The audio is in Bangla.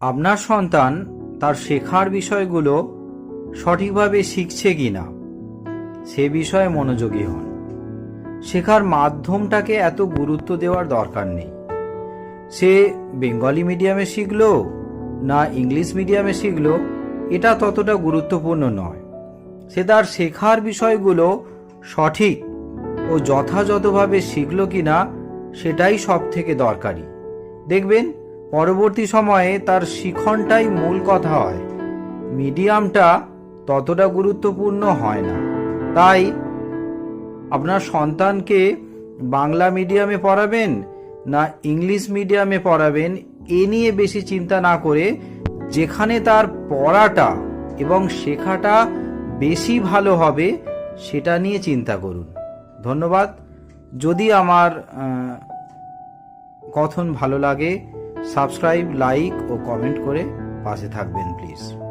আপনার সন্তান তার শেখার বিষয়গুলো সঠিকভাবে শিখছে কি না সে বিষয়ে মনোযোগী হন। শেখার মাধ্যমটাকে এত গুরুত্ব দেওয়ার দরকার নেই। সে বেঙ্গলি মিডিয়ামে শিখল না ইংলিশ মিডিয়ামে শিখল, এটা ততটা গুরুত্বপূর্ণ নয়। সে তার শেখার বিষয়গুলো সঠিক ও যথাযথভাবে শিখল কি না সেটাই সব থেকে দরকারি। দেখবেন পরবর্তী সময়ে তার শিখনটাই মূল কথা হয়। মিডিয়ামটা ততটা গুরুত্বপূর্ণ হয় না। তাই আপনার সন্তানকে বাংলা মিডিয়ামে পড়াবেন না ইংলিশ মিডিয়ামে পড়াবেন, এ নিয়ে বেশি চিন্তা না করে যেখানে তার পড়াটা এবং শেখাটা বেশি ভালো হবে সেটা নিয়ে চিন্তা করুন। ধন্যবাদ। যদি আমার কথন ভালো লাগে সাবস্ক্রাইব লাইক ও কমেন্ট করে পাশে থাকবেন প্লিজ।